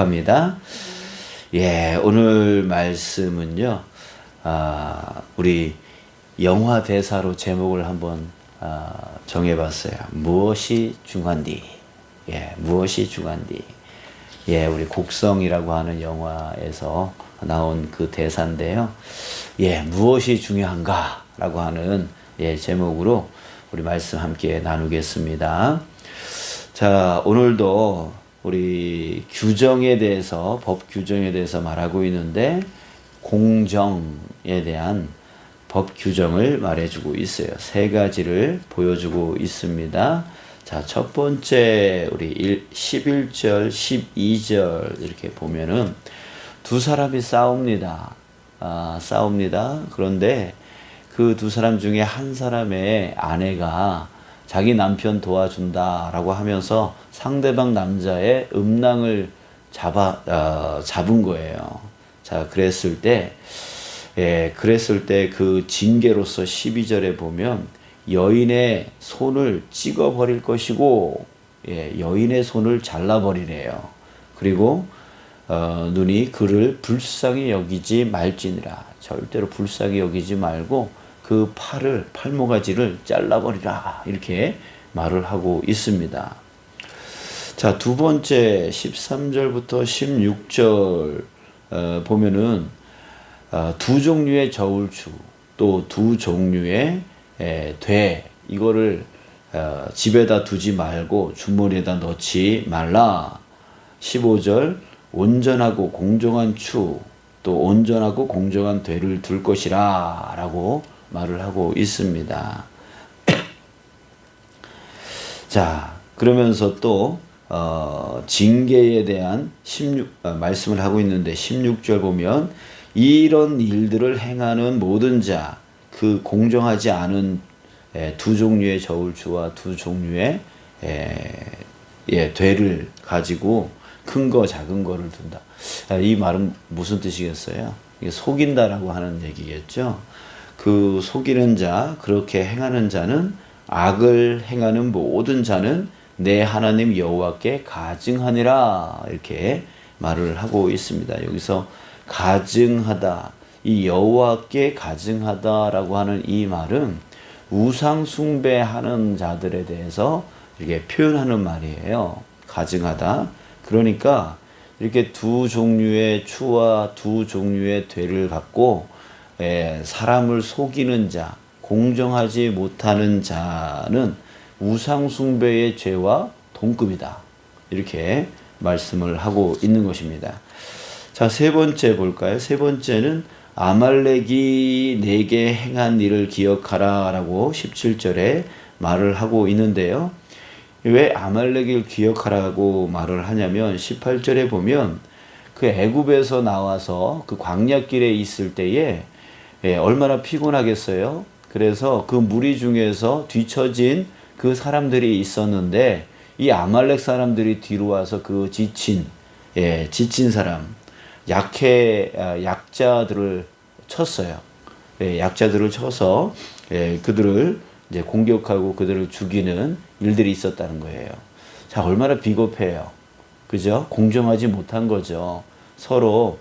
축복합니다. 예, 오늘 말씀은요, 아, 우리 영화 대사로 제목을 한번 아, 정해봤어요. 무엇이 중한디? 예, 무엇이 중한디? 예, 우리 곡성이라고 하는 영화에서 나온 그 대사인데요. 예, 무엇이 중요한가라고 하는 예, 제목으로 우리 말씀 함께 나누겠습니다. 자, 오늘도 우리 규정에 대해서, 법 규정에 대해서 말하고 있는데, 공정에 대한 법 규정을 말해주고 있어요. 세 가지를 보여주고 있습니다. 자, 첫 번째, 우리 11절, 12절 이렇게 보면은 두 사람이 싸웁니다. 아, 싸웁니다. 그런데 그 두 사람 중에 한 사람의 아내가 자기 남편 도와준다라고 하면서 상대방 남자의 음낭을 잡아 어, 잡은 거예요. 자, 그랬을 때, 예, 그랬을 때 그 징계로서 12절에 보면 여인의 손을 찍어 버릴 것이고, 예, 여인의 손을 잘라 버리래요. 그리고 어, 눈이 그를 불쌍히 여기지 말지니라. 절대로 불쌍히 여기지 말고 그 팔을 팔모가지를 잘라버리라 이렇게 말을 하고 있습니다. 자, 두 번째 13절부터 16절 어, 보면은 어, 두 종류의 저울추 또 두 종류의 에, 돼 이거를 어, 집에다 두지 말고 주머니에다 넣지 말라. 15절 온전하고 공정한 추 또 온전하고 공정한 되를 둘 것이라 라고 말을 하고 있습니다. 자, 그러면서 또 어, 징계에 대한 16 어, 말씀을 하고 있는데 16절 보면 이런 일들을 행하는 모든 자 그 공정하지 않은 에, 두 종류의 저울추와 두 종류의 에, 예, 되를 가지고 큰 거 작은 거를 둔다. 아, 이 말은 무슨 뜻이겠어요? 속인다라고 하는 얘기겠죠. 그 속이는 자, 그렇게 행하는 자는 악을 행하는 모든 자는 내 하나님 여호와께 가증하니라 이렇게 말을 하고 있습니다. 여기서 가증하다 이 여호와께 가증하다라고 하는 이 말은 우상 숭배하는 자들에 대해서 이렇게 표현하는 말이에요. 가증하다. 그러니까 이렇게 두 종류의 추와 두 종류의 되를 갖고 예, 사람을 속이는 자, 공정하지 못하는 자는 우상숭배의 죄와 동급이다. 이렇게 말씀을 하고 있는 것입니다. 자, 세 번째 볼까요? 세 번째는 아말렉이 내게 행한 일을 기억하라 라고 17절에 말을 하고 있는데요. 왜 아말렉을 기억하라고 말을 하냐면 18절에 보면 그 애굽에서 나와서 그 광야길에 있을 때에 예, 얼마나 피곤하겠어요. 그래서 그 무리 중에서 뒤처진 그 사람들이 있었는데 이 아말렉 사람들이 뒤로 와서 그 지친 예, 지친 사람 약해 아, 약자들을 쳤어요. 예, 약자들을 쳐서 예, 그들을 이제 공격하고 그들을 죽이는 일들이 있었다는 거예요. 자, 얼마나 비겁해요. 그죠? 공정하지 못한 거죠. 서로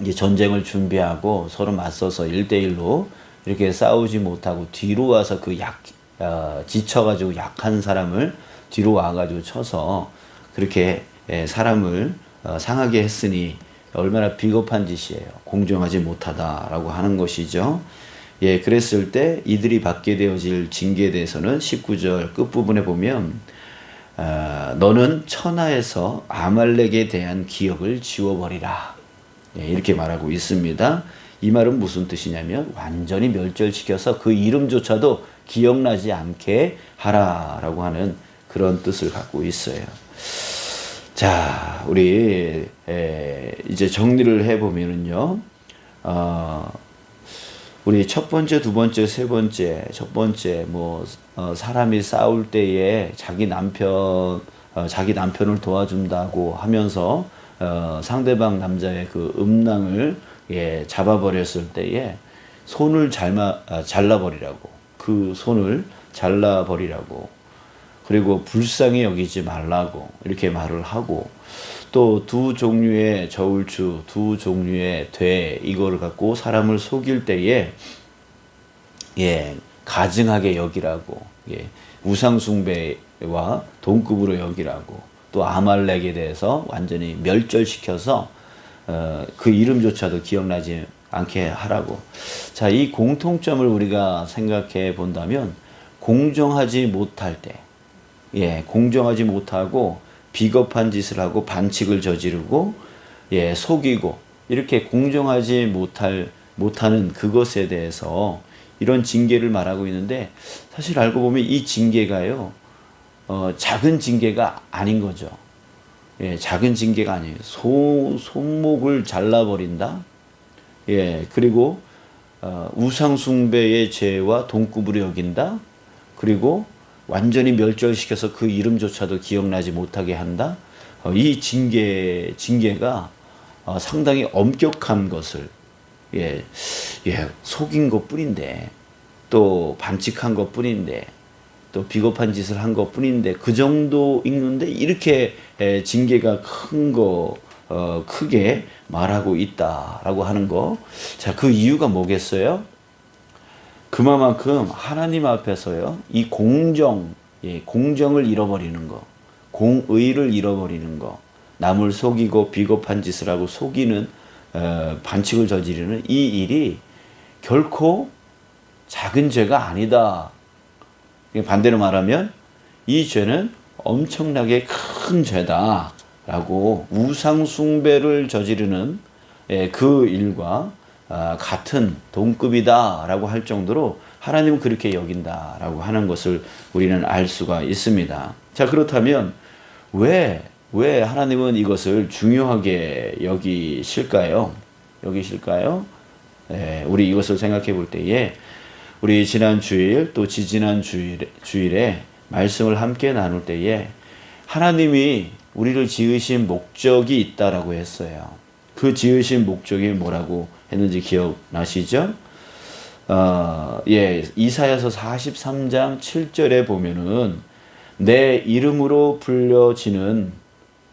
이제 전쟁을 준비하고 서로 맞서서 일대일로 이렇게 싸우지 못하고 뒤로 와서 그 약, 어, 지쳐가지고 약한 사람을 뒤로 와가지고 쳐서 그렇게 예, 사람을 어, 상하게 했으니 얼마나 비겁한 짓이에요. 공정하지 못하다라고 하는 것이죠. 예, 그랬을 때 이들이 받게 되어질 징계에 대해서는 19절 끝부분에 보면 어, 너는 천하에서 아말렉에 대한 기억을 지워버리라. 예, 이렇게 말하고 있습니다. 이 말은 무슨 뜻이냐면 완전히 멸절시켜서 그 이름조차도 기억나지 않게 하라라고 하는 그런 뜻을 갖고 있어요. 자, 우리 에, 이제 정리를 해보면은요, 어, 우리 첫 번째, 두 번째, 세 번째, 첫 번째 뭐 어, 사람이 싸울 때에 자기 남편 어, 자기 남편을 도와준다고 하면서 어, 상대방 남자의 그 음낭을 예, 잡아버렸을 때에 손을 잘마, 아, 잘라버리라고. 그 손을 잘라버리라고. 그리고 불쌍히 여기지 말라고 이렇게 말을 하고 또 두 종류의 저울추, 두 종류의 돼 이거를 갖고 사람을 속일 때에 예 가증하게 여기라고 예 우상 숭배와 동급으로 여기라고 또 아말렉에 대해서 완전히 멸절시켜서 어, 그 이름조차도 기억나지 않게 하라고. 자, 이 공통점을 우리가 생각해 본다면 공정하지 못할 때, 예, 공정하지 못하고 비겁한 짓을 하고 반칙을 저지르고, 예, 속이고 이렇게 공정하지 못할 못하는 그것에 대해서 이런 징계를 말하고 있는데 사실 알고 보면 이 징계가요, 어, 작은 징계가 아닌 거죠. 예, 작은 징계가 아니에요. 소, 손목을 잘라버린다? 예, 그리고, 어, 우상숭배의 죄와 동급으로 여긴다? 그리고 완전히 멸절시켜서 그 이름조차도 기억나지 못하게 한다? 어, 이 징계, 징계가 어, 상당히 엄격한 것을, 예, 예, 속인 것 뿐인데, 또 반칙한 것 뿐인데, 또 비겁한 짓을 한 것 뿐인데 그 정도 읽는데 이렇게 에, 징계가 큰 거 어, 크게 말하고 있다라고 하는 거. 자, 그 이유가 뭐겠어요? 그만큼 하나님 앞에서요. 이 공정, 예, 공정을 잃어버리는 거. 공의를 잃어버리는 거. 남을 속이고 비겁한 짓을 하고 속이는 어, 반칙을 저지르는 이 일이 결코 작은 죄가 아니다. 반대로 말하면 이 죄는 엄청나게 큰 죄다라고 우상숭배를 저지르는 예, 그 일과 아, 같은 동급이다라고 할 정도로 하나님은 그렇게 여긴다라고 하는 것을 우리는 알 수가 있습니다. 자 그렇다면 왜 왜 하나님은 이것을 중요하게 여기실까요? 여기실까요? 예, 우리 이것을 생각해 볼 때에 우리 지난 주일 또 지지난 주일, 주일에 말씀을 함께 나눌 때에 하나님이 우리를 지으신 목적이 있다라고 했어요. 그 지으신 목적이 뭐라고 했는지 기억나시죠? 어, 예, 이사야서 43장 7절에 보면은 내 이름으로 불려지는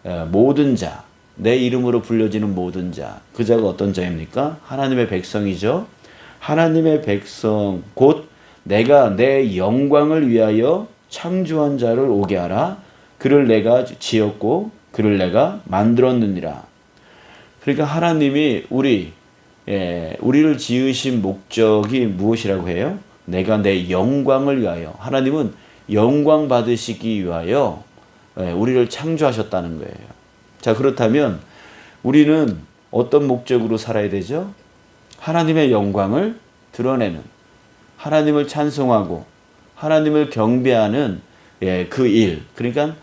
어, 모든 자, 내 이름으로 불려지는 모든 자, 그 자가 어떤 자입니까? 하나님의 백성이죠. 하나님의 백성 곧 내가 내 영광을 위하여 창조한 자를 오게 하라. 그를 내가 지었고 그를 내가 만들었느니라. 그러니까 하나님이 우리 예, 우리를 지으신 목적이 무엇이라고 해요? 내가 내 영광을 위하여 하나님은 영광 받으시기 위하여 예, 우리를 창조하셨다는 거예요. 자 그렇다면 우리는 어떤 목적으로 살아야 되죠? 하나님의 영광을 드러내는 하나님을 찬송하고 하나님을 경배하는 예, 그 일. 그러니까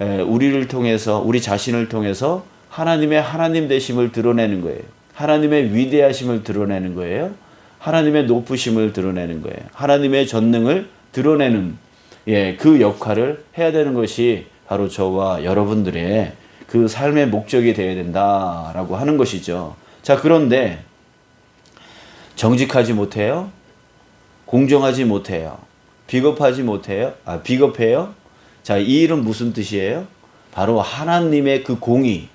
예, 우리를 통해서 우리 자신을 통해서 하나님의 하나님 되심을 드러내는 거예요. 하나님의 위대하심을 드러내는 거예요. 하나님의 높으심을 드러내는 거예요. 하나님의 전능을 드러내는 예, 그 역할을 해야 되는 것이 바로 저와 여러분들의 그 삶의 목적이 되어야 된다라고 하는 것이죠. 자, 그런데 정직하지 못해요? 공정하지 못해요? 비겁하지 못해요? 아, 비겁해요? 자, 이 일은 무슨 뜻이에요? 바로 하나님의 그 공의,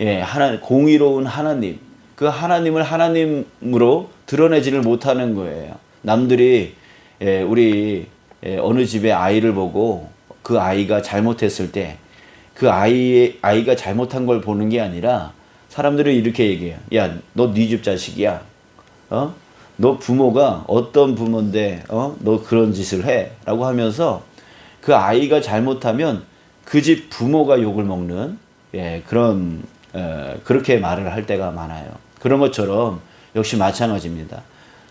예, 하나, 공의로운 하나님, 그 하나님을 하나님으로 드러내지를 못하는 거예요. 남들이, 예, 우리, 예, 어느 집에 아이를 보고 그 아이가 잘못했을 때, 그 아이, 아이가 잘못한 걸 보는 게 아니라, 사람들이 이렇게 얘기해요. 야, 너 네 집 자식이야. 어? 너 부모가 어떤 부모인데, 어? 너 그런 짓을 해. 라고 하면서 그 아이가 잘못하면 그 집 부모가 욕을 먹는, 예, 그런, 에, 그렇게 말을 할 때가 많아요. 그런 것처럼 역시 마찬가지입니다.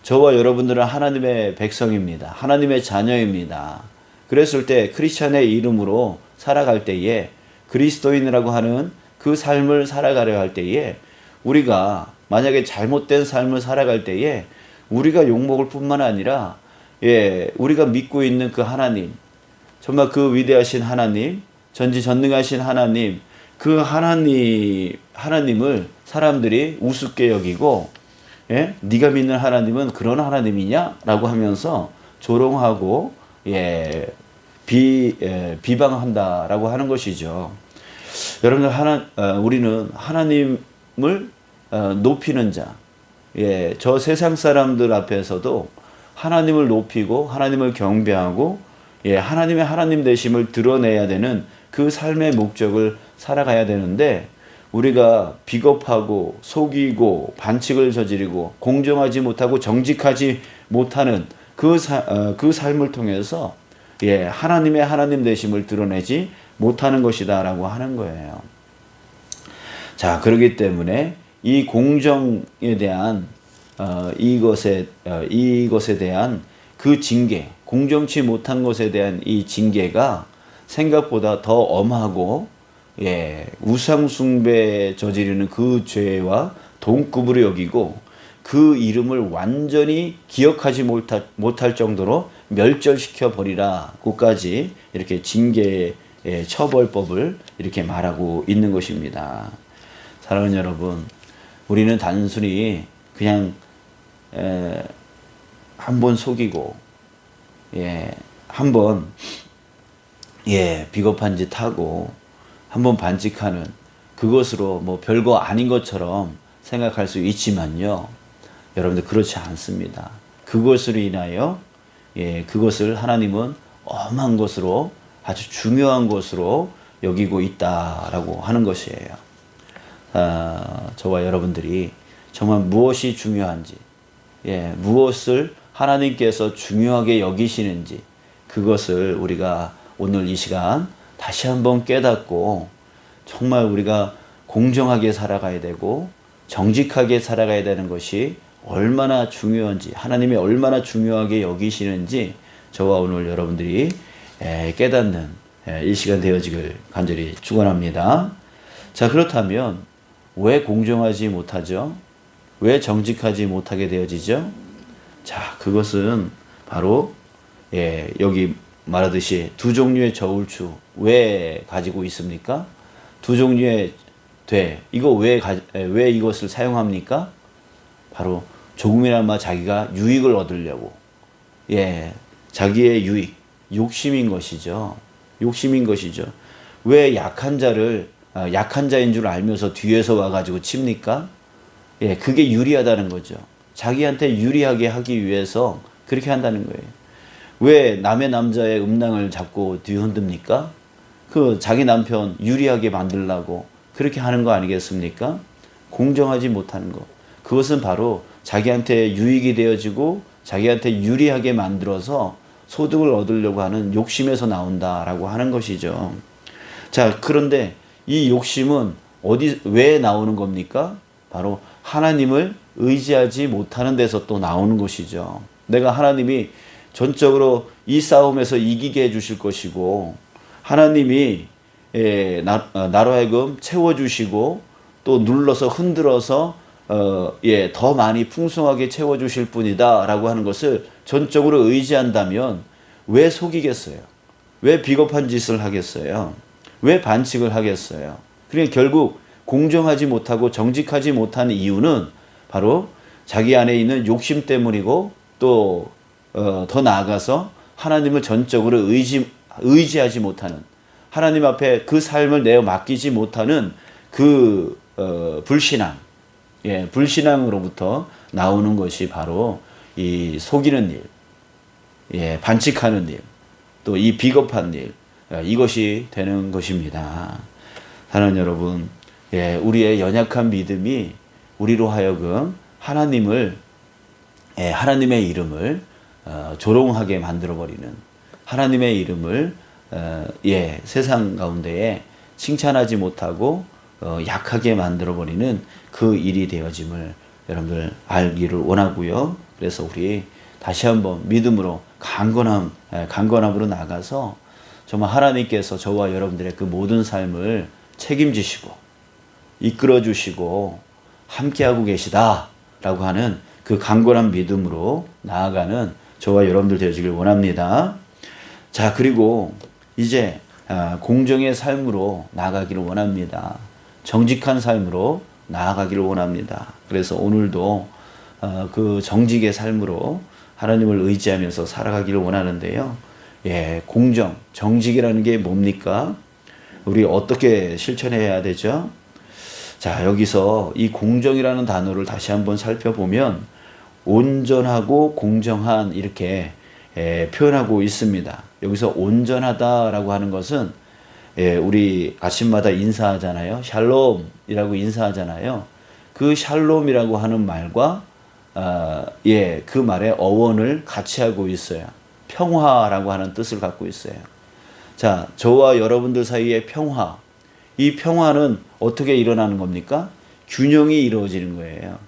저와 여러분들은 하나님의 백성입니다. 하나님의 자녀입니다. 그랬을 때 크리스천의 이름으로 살아갈 때에 그리스도인이라고 하는 그 삶을 살아가려 할 때에 우리가 만약에 잘못된 삶을 살아갈 때에 우리가 욕먹을 뿐만 아니라 예, 우리가 믿고 있는 그 하나님, 정말 그 위대하신 하나님, 전지전능하신 하나님, 그 하나님 하나님을 사람들이 우습게 여기고 예? 네가 믿는 하나님은 그런 하나님이냐라고 하면서 조롱하고 예, 비 예, 비방한다라고 하는 것이죠. 여러분들 하나 어, 우리는 하나님을 어, 높이는 자. 예, 저 세상 사람들 앞에서도 하나님을 높이고 하나님을 경배하고 예, 하나님의 하나님 되심을 드러내야 되는 그 삶의 목적을 살아가야 되는데 우리가 비겁하고 속이고 반칙을 저지르고 공정하지 못하고 정직하지 못하는 그, 사, 어, 그 삶을 통해서 예, 하나님의 하나님 되심을 드러내지 못하는 것이다라고 하는 거예요. 자, 그렇기 때문에 이 공정에 대한 어, 이것에 어, 이것에 대한 그 징계, 공정치 못한 것에 대한 이 징계가 생각보다 더 엄하고 예, 우상 숭배 저지르는 그 죄와 동급으로 여기고 그 이름을 완전히 기억하지 못할, 못할 정도로 멸절시켜 버리라고까지 이렇게 징계 처벌법을 이렇게 말하고 있는 것입니다. 사랑하는 여러분, 우리는 단순히 그냥 한 번 속이고 예, 한번 예, 비겁한 짓 하고 한번 반직하는 그것으로 뭐 별거 아닌 것처럼 생각할 수 있지만요. 여러분들 그렇지 않습니다. 그것으로 인하여 예, 그것을 하나님은 엄한 것으로 아주 중요한 것으로 여기고 있다라고 하는 것이에요. 아, 저와 여러분들이 정말 무엇이 중요한지, 예, 무엇을 하나님께서 중요하게 여기시는지 그것을 우리가 오늘 이 시간 다시 한번 깨닫고 정말 우리가 공정하게 살아가야 되고 정직하게 살아가야 되는 것이 얼마나 중요한지 하나님이 얼마나 중요하게 여기시는지 저와 오늘 여러분들이 깨닫는 이 시간 되어지길 간절히 축원합니다. 자 그렇다면 왜 공정하지 못하죠? 왜 정직하지 못하게 되어지죠? 자 그것은 바로 예, 여기 말하듯이 두 종류의 저울추 왜 가지고 있습니까? 두 종류의 돼 이거 왜, 가, 왜 이것을 사용합니까? 바로 조금이나마 자기가 유익을 얻으려고 예 자기의 유익 욕심인 것이죠 욕심인 것이죠 왜 약한 자를 아, 약한 자인 줄 알면서 뒤에서 와가지고 칩니까? 예 그게 유리하다는 거죠 자기한테 유리하게 하기 위해서 그렇게 한다는 거예요 왜 남의 남자의 음낭을 잡고 뒤흔듭니까? 그 자기 남편 유리하게 만들라고 그렇게 하는 거 아니겠습니까? 공정하지 못하는 것. 그것은 바로 자기한테 유익이 되어지고 자기한테 유리하게 만들어서 소득을 얻으려고 하는 욕심에서 나온다라고 하는 것이죠. 자, 그런데 이 욕심은 어디, 왜 나오는 겁니까? 바로 하나님을 의지하지 못하는 데서 또 나오는 것이죠. 내가 하나님이 전적으로 이 싸움에서 이기게 해주실 것이고 하나님이 예, 나, 어, 나로 하여금 채워주시고 또 눌러서 흔들어서 어, 예, 더 많이 풍성하게 채워주실 뿐이다 라고 하는 것을 전적으로 의지한다면 왜 속이겠어요? 왜 비겁한 짓을 하겠어요? 왜 반칙을 하겠어요? 그러니까 결국 공정하지 못하고 정직하지 못하는 이유는 바로 자기 안에 있는 욕심 때문이고 또 어, 더 나아가서 하나님을 전적으로 의지, 의지하지 못하는 하나님 앞에 그 삶을 내어 맡기지 못하는 그 어, 불신앙, 예, 불신앙으로부터 나오는 것이 바로 이 속이는 일, 예, 반칙하는 일, 또 이 비겁한 일, 예, 이것이 되는 것입니다. 사랑하는 여러분, 예, 우리의 연약한 믿음이 우리로 하여금 하나님을, 예, 하나님의 이름을 어, 조롱하게 만들어 버리는 하나님의 이름을 어, 예 세상 가운데에 칭찬하지 못하고 어, 약하게 만들어 버리는 그 일이 되어짐을 여러분들 알기를 원하고요. 그래서 우리 다시 한번 믿음으로 강건함 예, 강건함으로 나가서 정말 하나님께서 저와 여러분들의 그 모든 삶을 책임지시고 이끌어 주시고 함께하고 계시다라고 하는 그 강건한 믿음으로 나아가는 저와 여러분들 되어지길 원합니다. 자, 그리고 이제 아, 공정의 삶으로 나아가기를 원합니다. 정직한 삶으로 나아가기를 원합니다. 그래서 오늘도 아, 그 정직의 삶으로 하나님을 의지하면서 살아가기를 원하는데요. 예, 공정, 정직이라는 게 뭡니까? 우리 어떻게 실천해야 되죠? 자, 여기서 이 공정이라는 단어를 다시 한번 살펴보면 온전하고 공정한 이렇게 에, 표현하고 있습니다. 여기서 온전하다라고 하는 것은 예, 우리 아침마다 인사하잖아요. 샬롬이라고 인사하잖아요. 그 샬롬이라고 하는 말과 아, 예, 그 말의 어원을 같이 하고 있어요. 평화라고 하는 뜻을 갖고 있어요. 자, 저와 여러분들 사이의 평화. 이 평화는 어떻게 일어나는 겁니까? 균형이 이루어지는 거예요.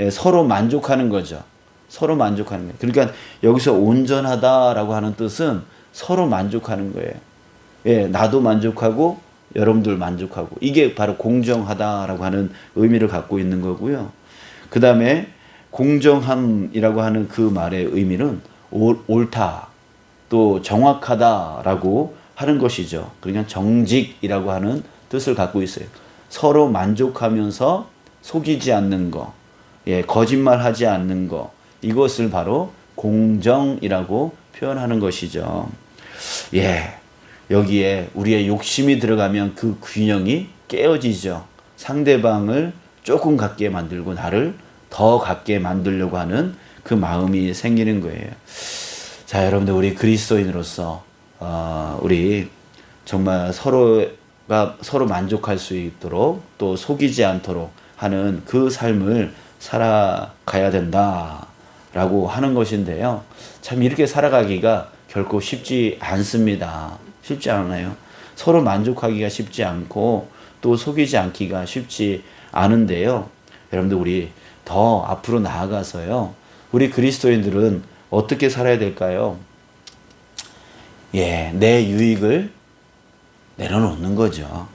예, 서로 만족하는 거죠. 서로 만족하는 거예요. 그러니까 여기서 온전하다라고 하는 뜻은 서로 만족하는 거예요. 예, 나도 만족하고 여러분들 만족하고 이게 바로 공정하다라고 하는 의미를 갖고 있는 거고요. 그 다음에 공정함이라고 하는 그 말의 의미는 옳, 옳다 또 정확하다라고 하는 것이죠. 그러니까 정직이라고 하는 뜻을 갖고 있어요. 서로 만족하면서 속이지 않는 거, 예, 거짓말하지 않는 거 이것을 바로 공정이라고 표현하는 것이죠. 예. 여기에 우리의 욕심이 들어가면 그 균형이 깨어지죠. 상대방을 조금 갖게 만들고 나를 더 갖게 만들려고 하는 그 마음이 생기는 거예요. 자, 여러분들 우리 그리스도인으로서 어, 우리 정말 서로가 서로 만족할 수 있도록 또 속이지 않도록 하는 그 삶을 살아가야 된다라고 하는 것인데요. 참 이렇게 살아가기가 결코 쉽지 않습니다. 쉽지 않아요. 서로 만족하기가 쉽지 않고 또 속이지 않기가 쉽지 않은데요. 여러분들 우리 더 앞으로 나아가서요. 우리 그리스도인들은 어떻게 살아야 될까요? 예, 내 유익을 내려놓는 거죠.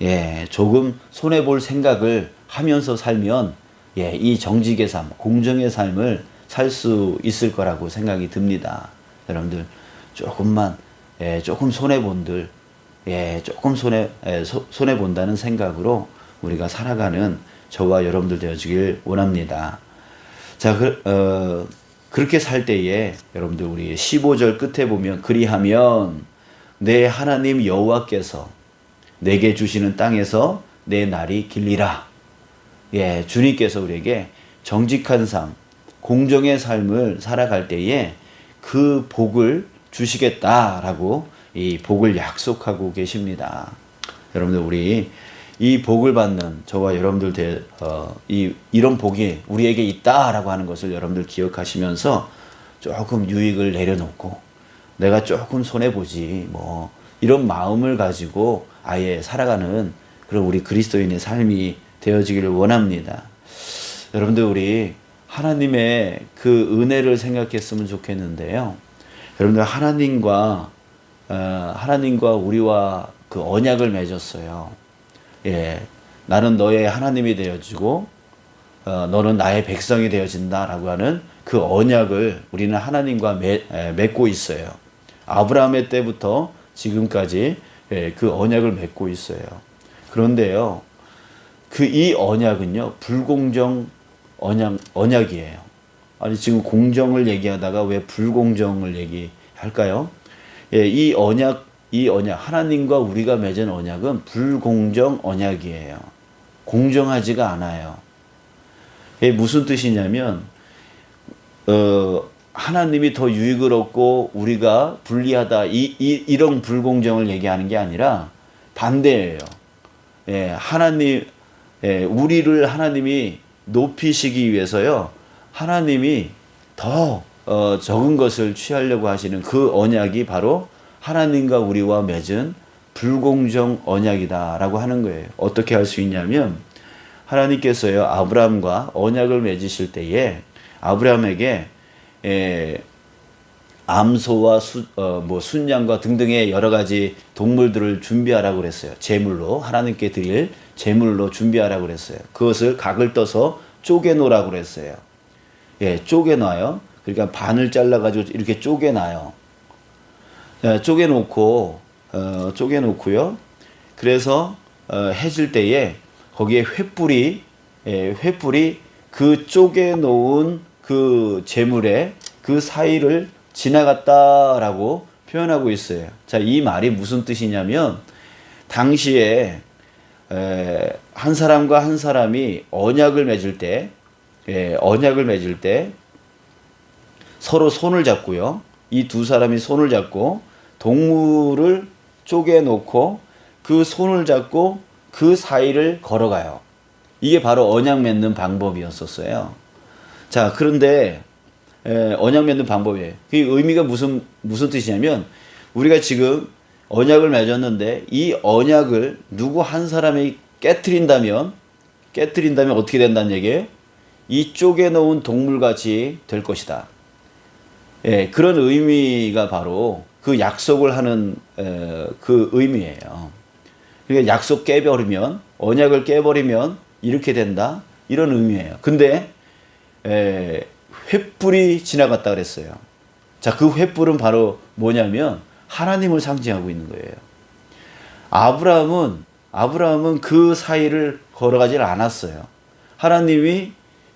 예, 조금 손해 볼 생각을 하면서 살면 예, 이 정직의 삶, 공정의 삶을 살 수 있을 거라고 생각이 듭니다. 여러분들 조금만 예, 조금 손해 본들 예, 조금 손해 예, 소, 손해 본다는 생각으로 우리가 살아가는 저와 여러분들 되어지길 원합니다. 자, 그, 어, 그렇게 살 때에 여러분들 우리 15절 끝에 보면 그리하면 내 하나님 여호와께서 내게 주시는 땅에서 내 날이 길리라. 예, 주님께서 우리에게 정직한 삶, 공정의 삶을 살아갈 때에 그 복을 주시겠다라고 이 복을 약속하고 계십니다. 여러분들 우리 이 복을 받는 저와 여러분들 대, 어, 이 이런 복이 우리에게 있다라고 하는 것을 여러분들 기억하시면서 조금 유익을 내려놓고 내가 조금 손해 보지 뭐 이런 마음을 가지고 아예 살아가는 그런 우리 그리스도인의 삶이 되어지기를 원합니다. 여러분들 우리 하나님의 그 은혜를 생각했으면 좋겠는데요. 여러분들 하나님과 어, 하나님과 우리와 그 언약을 맺었어요. 예, 나는 너의 하나님이 되어지고 어, 너는 나의 백성이 되어진다라고 하는 그 언약을 우리는 하나님과 매, 에, 맺고 있어요. 아브라함의 때부터 지금까지 예, 그 언약을 맺고 있어요. 그런데요, 그 이 언약은요 불공정 언약 언약이에요. 아니 지금 공정을 얘기하다가 왜 불공정을 얘기할까요? 예, 이 언약 이 언약 하나님과 우리가 맺은 언약은 불공정 언약이에요. 공정하지가 않아요. 예, 무슨 뜻이냐면 어, 하나님이 더 유익을 얻고 우리가 불리하다 이, 이 이런 불공정을 얘기하는 게 아니라 반대예요. 예, 하나님 예, 우리를 하나님이 높이시기 위해서요. 하나님이 더 어, 적은 것을 취하려고 하시는 그 언약이 바로 하나님과 우리와 맺은 불공정 언약이다라고 하는 거예요. 어떻게 할 수 있냐면 하나님께서요 아브라함과 언약을 맺으실 때에 아브라함에게 에, 암소와 수, 어, 뭐 순양과 등등의 여러 가지 동물들을 준비하라고 그랬어요. 제물로 하나님께 드릴 제물로 준비하라고 그랬어요. 그것을 각을 떠서 쪼개 놓으라고 그랬어요. 예, 쪼개 놔요. 그러니까 반을 잘라 가지고 이렇게 쪼개 놔요. 예, 쪼개 놓고 어, 쪼개 놓고요. 그래서 어, 해질 때에 거기에 횃불이 예, 횃불이 그 쪼개 놓은 그 재물의 그 사이를 지나갔다라고 표현하고 있어요. 자, 이 말이 무슨 뜻이냐면 당시에 에, 한 사람과 한 사람이 언약을 맺을 때, 예, 언약을 맺을 때 서로 손을 잡고요. 이 두 사람이 손을 잡고 동물을 쪼개 놓고 그 손을 잡고 그 사이를 걸어가요. 이게 바로 언약 맺는 방법이었었어요. 자, 그런데 에, 언약 맺는 방법이에요. 그 의미가 무슨 무슨 뜻이냐면 우리가 지금 언약을 맺었는데 이 언약을 누구 한 사람이 깨뜨린다면 깨뜨린다면 어떻게 된다는 얘기예요? 이 쪼개 놓은 동물같이 될 것이다. 예, 그런 의미가 바로 그 약속을 하는 에, 그 의미예요. 그러니까 약속 깨버리면 언약을 깨버리면 이렇게 된다 이런 의미예요. 근데 에, 횃불이 지나갔다 그랬어요. 자, 그 횃불은 바로 뭐냐면 하나님을 상징하고 있는 거예요. 아브라함은 아브라함은 그 사이를 걸어가질 않았어요. 하나님이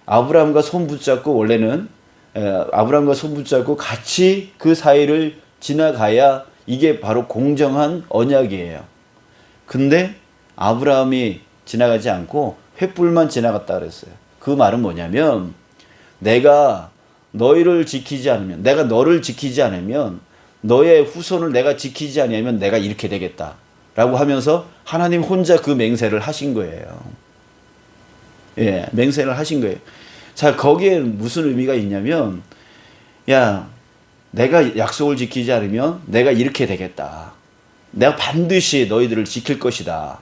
아브라함과 손 붙잡고 원래는 에, 아브라함과 손 붙잡고 같이 그 사이를 지나가야 이게 바로 공정한 언약이에요. 근데 아브라함이 지나가지 않고 횃불만 지나갔다 그랬어요. 그 말은 뭐냐면 내가 너희를 지키지 않으면 내가 너를 지키지 않으면 너의 후손을 내가 지키지 않으면 내가 이렇게 되겠다. 라고 하면서 하나님 혼자 그 맹세를 하신 거예요. 예, 맹세를 하신 거예요. 자, 거기에 무슨 의미가 있냐면, 야, 내가 약속을 지키지 않으면 내가 이렇게 되겠다. 내가 반드시 너희들을 지킬 것이다.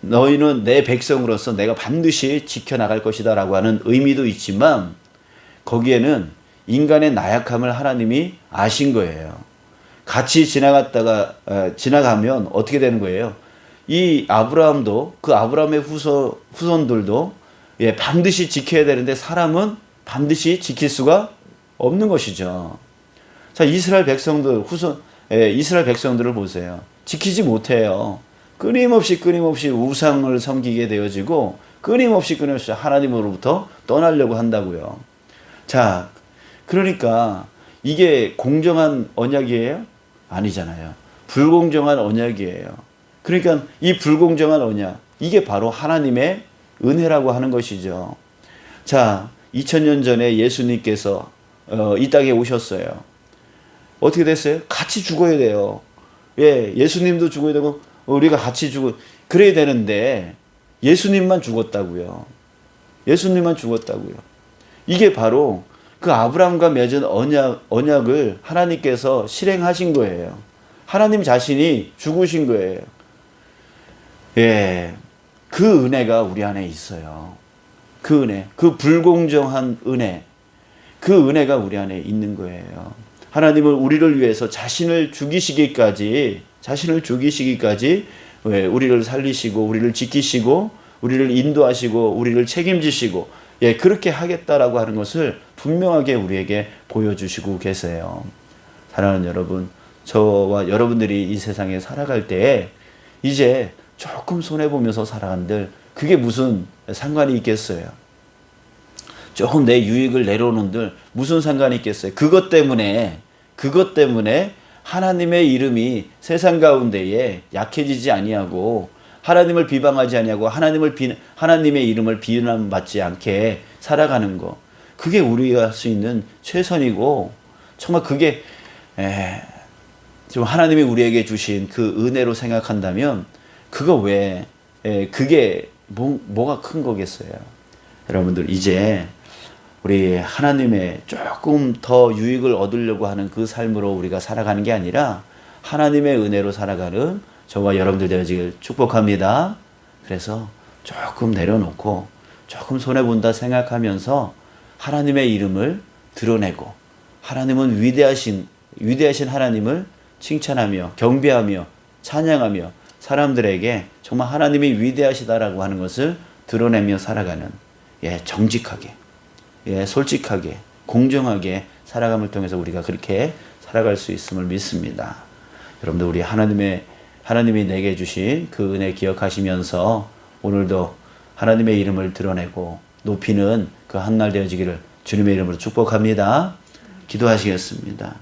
너희는 내 백성으로서 내가 반드시 지켜나갈 것이다. 라고 하는 의미도 있지만, 거기에는 인간의 나약함을 하나님이 아신 거예요. 같이 지나갔다가 어, 지나가면 어떻게 되는 거예요? 이 아브라함도 그 아브라함의 후손 후손들도 예, 반드시 지켜야 되는데 사람은 반드시 지킬 수가 없는 것이죠. 자 이스라엘 백성들 후손 예, 이스라엘 백성들을 보세요. 지키지 못해요. 끊임없이 끊임없이 우상을 섬기게 되어지고 끊임없이 끊임없이 하나님으로부터 떠나려고 한다고요. 자 그러니까 이게 공정한 언약이에요? 아니잖아요. 불공정한 언약이에요. 그러니까 이 불공정한 언약, 이게 바로 하나님의 은혜라고 하는 것이죠. 자, 2000년 전에 예수님께서 어, 이 땅에 오셨어요. 어떻게 됐어요? 같이 죽어야 돼요. 예, 예수님도 죽어야 되고 우리가 같이 죽어 그래야 되는데 예수님만 죽었다고요. 예수님만 죽었다고요. 이게 바로 그 아브라함과 맺은 언약, 언약을 하나님께서 실행하신 거예요. 하나님 자신이 죽으신 거예요. 예. 그 은혜가 우리 안에 있어요. 그 은혜, 그 불공정한 은혜, 그 은혜가 우리 안에 있는 거예요. 하나님은 우리를 위해서 자신을 죽이시기까지, 자신을 죽이시기까지 왜 우리를 살리시고, 우리를 지키시고, 우리를 인도하시고, 우리를 책임지시고, 예, 그렇게 하겠다라고 하는 것을 분명하게 우리에게 보여주시고 계세요. 사랑하는 여러분, 저와 여러분들이 이 세상에 살아갈 때 이제 조금 손해 보면서 살아간들 그게 무슨 상관이 있겠어요? 조금 내 유익을 내려오는들 무슨 상관이 있겠어요? 그것 때문에 그것 때문에 하나님의 이름이 세상 가운데에 약해지지 아니하고 하나님을 비방하지 아니하고 하나님을 비, 하나님의 이름을 비난받지 않게 살아가는 거. 그게 우리가 할 수 있는 최선이고 정말 그게 에, 좀 하나님이 우리에게 주신 그 은혜로 생각한다면 그거 왜 에, 그게 뭐, 뭐가 큰 거겠어요. 여러분들 이제 우리 하나님의 조금 더 유익을 얻으려고 하는 그 삶으로 우리가 살아가는 게 아니라 하나님의 은혜로 살아가는 저와 여러분들 되어지길 축복합니다. 그래서 조금 내려놓고 조금 손해본다 생각하면서 하나님의 이름을 드러내고 하나님은 위대하신, 위대하신 하나님을 칭찬하며 경배하며 찬양하며 사람들에게 정말 하나님이 위대하시다라고 하는 것을 드러내며 살아가는 예, 정직하게, 예, 솔직하게, 공정하게 살아감을 통해서 우리가 그렇게 살아갈 수 있음을 믿습니다. 여러분들 우리 하나님의 하나님이 내게 주신 그 은혜 기억하시면서 오늘도 하나님의 이름을 드러내고 높이는 그 한날 되어지기를 주님의 이름으로 축복합니다. 기도하시겠습니다.